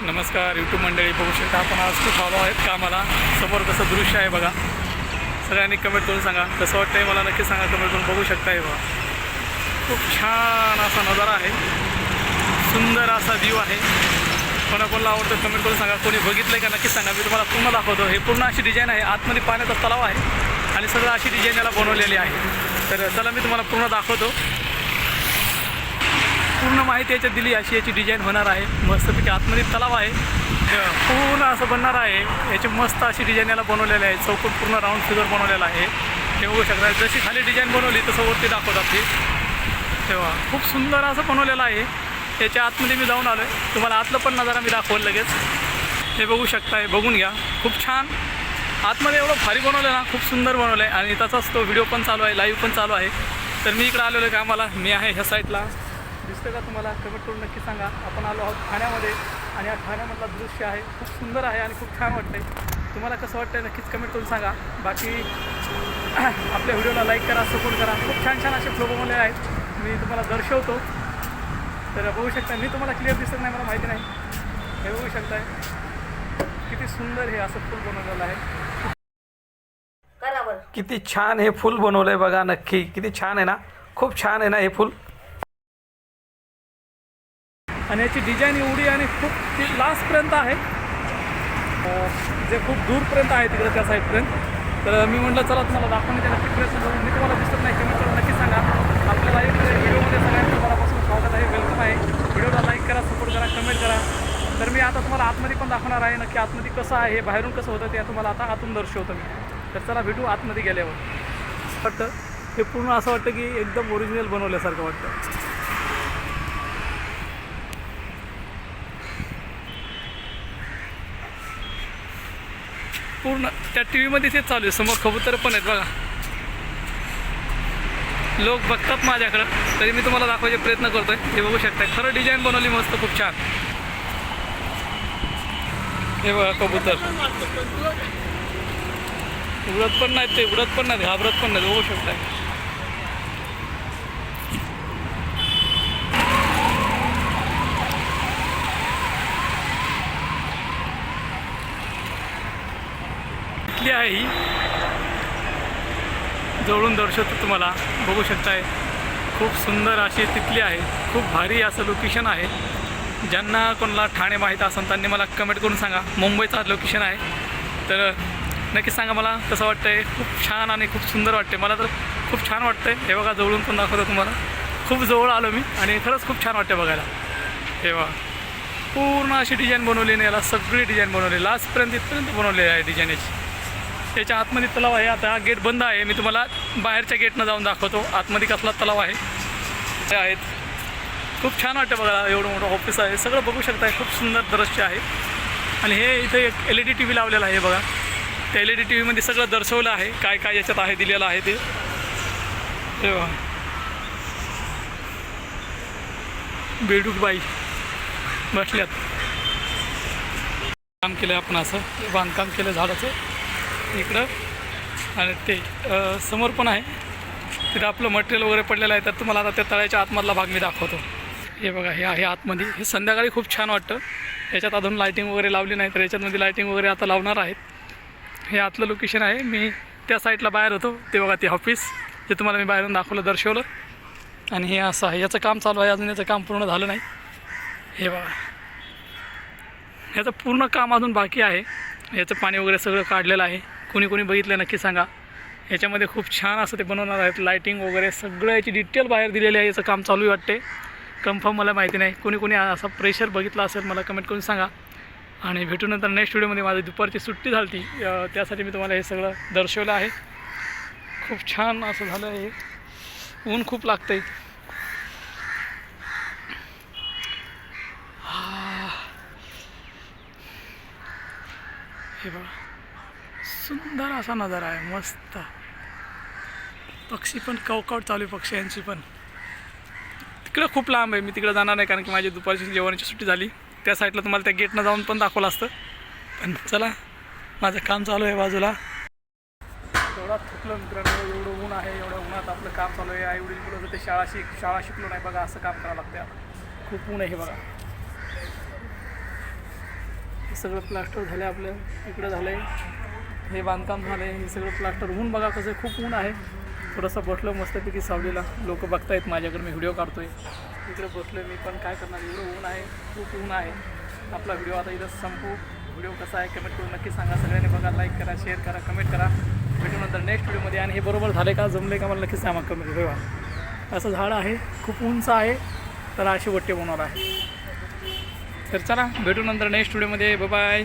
नमस्कार यूट्यूब मंडळी बघू शकता आपण आज खूप आलो आहेत कामाला. समोर कसं दृश्य आहे बघा. सगळ्यांनी कमेंट करून सांगा. कसं वाटतंय मला नक्की सांगा कमेंट करून. बघू शकता बघा. खूप छान असा नजारा आहे. सुंदर असा व्ह्यू आहे. कोणाकोणाला आवडतं कमेंट करून सांगा. कोणी बघितलं का नक्की सांगा. मी तुम्हाला पूर्ण दाखवतो. हे पूर्ण अशी डिझाईन आहे. आतमध्ये पाण्याचा तलाव आहे. आणि सगळं अशी डिझाईन याला बनवलेली आहे. तर चला मी तुम्हाला पूर्ण दाखवतो. पूर्ण माहिती याच्यात दिली अशी याची डिझाईन होणार आहे. मस्तपैकी आतमध्ये तलाव आहे. पूर्ण असं बनणार आहे. याची मस्त अशी डिझाईन याला बनवलेली आहे. चौकट पूर्ण राऊंड फिगर बनवलेला आहे. हे बघू शकता जशी खाली डिझाईन बनवली तसं वरती दाखवतात ते तेव्हा खूप सुंदर असं बनवलेलं आहे. याच्या आतमध्ये मी जाऊन आलो आहे तुम्हाला आतलं पण नजारा मी दाखवलं लगेच. हे बघू शकताय बघून घ्या. खूप छान. आतमध्ये एवढं भारी बनवलं ना खूप सुंदर बनवलं आहे आणि तसाच तो व्हिडिओ पण चालू आहे लाईव्ह पण चालू आहे. तर मी इकडं आलेलो आहे कामाला. मी आहे ह्या साईडला दिसतं का तुम्हाला? कमेंट करून नक्की सांगा. आपण आलो आहोत ठाण्यामध्ये आणि या ठाण्यामधला दृश्य आहे. खूप सुंदर आहे आणि खूप छान वाटतंय. तुम्हाला कसं वाटतंय नक्कीच कमेंट करून सांगा. बाकी आपल्या व्हिडिओला लाईक करा सपोर्ट करा. खूप छान छान असे फ्लो बनवले आहेत. मी तुम्हाला दर्शवतो. तर बघू शकता मी तुम्हाला क्लिअर दिसत नाही मला माहिती नाही. हे बघू शकताय. किती सुंदर हे असं फुल बनवलेलं आहे. किती छान हे फुल बनवलंय बघा नक्की. किती छान आहे ना? खूप छान आहे ना हे फुल? आणि याची डिझाईन एवढी आणि खूप ती लास्टपर्यंत आहे. हो, जे खूप दूरपर्यंत आहे तिकडे त्या साईडपर्यंत तर मी म्हटलं चला तुम्हाला दाखवून त्याला प्रयत्न करू. मी तुम्हाला दिसत नाही कमेंट करून नक्की सांगा. आपल्याला एक व्हिडिओमध्ये सगळ्यांचं मनापासून स्वागत आहे वेलकम आहे. व्हिडिओला लाईक करा सपोर्ट करा कमेंट करा. तर मी आता तुम्हाला आतमध्ये पण दाखवणार आहे नक्की आतमध्ये कसं आहे हे बाहेरून कसं होतं ते तुम्हाला आता आतून दर्शवतो मी. तर चला भेटू आतमध्ये गेल्यावर. वाटतं हे पूर्ण असं वाटतं की एकदम ओरिजिनल बनवल्यासारखं वाटतं. पूर्ण त्या टी व्हीमध्ये तेच चालू आहे. समोर कबूतर पण आहेत बघा. लोक बघतात माझ्याकडं. तरी मी तुम्हाला दाखवायचे प्रयत्न करतोय. हे बघू शकताय. खरं डिझाईन बनवली मस्त खूप छान. हे बघा कबूतर. उडत पण नाहीत ते उडत पण नाहीत घाबरत पण नाहीत. बघू शकताय. आहे ही जवळून दर्शवतो तुम्हाला बघू शकताय. खूप सुंदर अशी तिथली आहे. खूप भारी असं लोकेशन आहे. ज्यांना कोणाला ठाणे माहीत असेल त्यांनी मला कमेंट करून सांगा. मुंबईचा लोकेशन आहे. तर नक्की सांगा मला कसं आहे खूप छान आणि खूप सुंदर वाटते मला तर खूप छान वाटतंय. हे बघा जवळून पण दाखवतो तुम्हाला. खूप जवळ आलो मी आणि खरंच खूप छान वाटते बघायला. हे बघा. पूर्ण अशी डिझाईन बनवली नाही याला सगळी डिझाईन बनवली. लास्टपर्यंत इथपर्यंत बनवलेली आहे डिझाईन याची. त्याच्या आतमध्ये तलाव आहे. आता हा गेट बंद आहे. मी तुम्हाला बाहेरच्या गेटनं जाऊन दाखवतो. आतमध्ये कसला तलाव आहे. ते आहेत. खूप छान वाटतं बघा. एवढं मोठं ऑफिस आहे. सगळं बघू शकताय. खूप सुंदर दृश्य आहे. आणि हे इथे एक L E D T V लावलेला आहे बघा. त्या एल ई डी टी व्हीमध्ये सगळं दर्शवलं आहे. काय काय याच्यात आहे दिलेलं आहे ते. बघा. बेडूक बाई बसल्यात. काम केलं आपण असं. बांधकाम केलं झाडाचं. इकडं. आणि ते समोर पण आहे. तिथं आपलं मटेरियल वगैरे पडलेलं आहे तर तुम्हाला आता त्या तळ्याच्या आतमधला भाग मी दाखवतो. हे बघा हे आहे आतमध्ये. हे संध्याकाळी खूप छान वाटतं. याच्यात अजून लायटिंग वगैरे लावली नाही तर याच्यातमध्ये लायटिंग वगैरे आता लावणार आहेत. हे आतलं लोकेशन आहे. मी त्या साईडला बाहेर होतो. ते बघा ते ऑफिस जे तुम्हाला मी बाहेरून दाखवलं दर्शवलं. आणि हे असं आहे. याचं काम चालू आहे. अजून याचं काम पूर्ण झालं नाही. हे बघा. याचं पूर्ण काम अजून बाकी आहे. याचं पाणी वगैरे सगळं काढलेलं आहे. कोणी कोणी बघितलं नक्की सांगा. याच्यामध्ये खूप छान असं ते बनवणार आहेत. लायटिंग वगैरे सगळं याची डिटेल बाहेर दिलेली आहे. याचं काम चालू आहे वाटते कन्फर्म मला माहिती नाही. कोणी कोणी असा प्रेशर बघितला असेल मला कमेंट करून सांगा. आणि भेटूनंतर नेक्स्ट व्हिडिओमध्ये माझी दुपारची सुट्टी झाली त्यासाठी मी तुम्हाला हे सगळं दर्शवलं आहे. खूप छान असं झालं आहे. ऊन खूप लागतं आहे हे बघा. सुंदर असा नजारा आहे मस्त. पक्षी पण कवकावट चालू आहे पक्ष्यांची पण. तिकडं खूप लांब आहे मी तिकडं जाणार नाही कारण की माझी दुपारची जेवणाची सुट्टी झाली. त्या साईडला तुम्हाला त्या गेटनं जाऊन पण दाखवलं असतं. पण चला माझं काम चालू आहे बाजूला. एवढा थकलं मित्रांनो एवढं ऊन आहे एवढ्या उन्हात आपलं काम चालू आहे. आई वडील बोलत होते शाळा शिक शाळा शिकलो नाही बघा असं काम करावं लागतं. खूप ऊन आहे हे बघा. हे सगळं प्लास्टर झालं आहे आपलं इकडं झालं आहे हे बांधकाम झालं आहे हे सगळं प्लास्टर ऊन बघा कसं आहे, खूप ऊन आहे. थोडंसं बसलं मस्तपैकी सावलीला. लोक बघतायत माझ्याकडे मी व्हिडिओ काढतो आहे इकडे बसलो मी पण काय करणार? एवढं ऊन आहे खूप ऊन आहे. आपला व्हिडिओ आता इथं संपू. व्हिडिओ कसा आहे कमेंट करून नक्की सांगा. सगळ्यांनी बघा लाईक करा शेअर करा कमेंट करा. भेटू नंतर नेक्स्ट व्हिडिओमध्ये आणि हे बरोबर झाले का? जमले का? मला नक्की सांगा कमेंट ठेवा असं झाड आहे खूप उंच आहे तर अशी वट्टे बनवणार आहे. तर चला भेटू नंतर नेक्स्ट व्हिडिओमध्ये बाय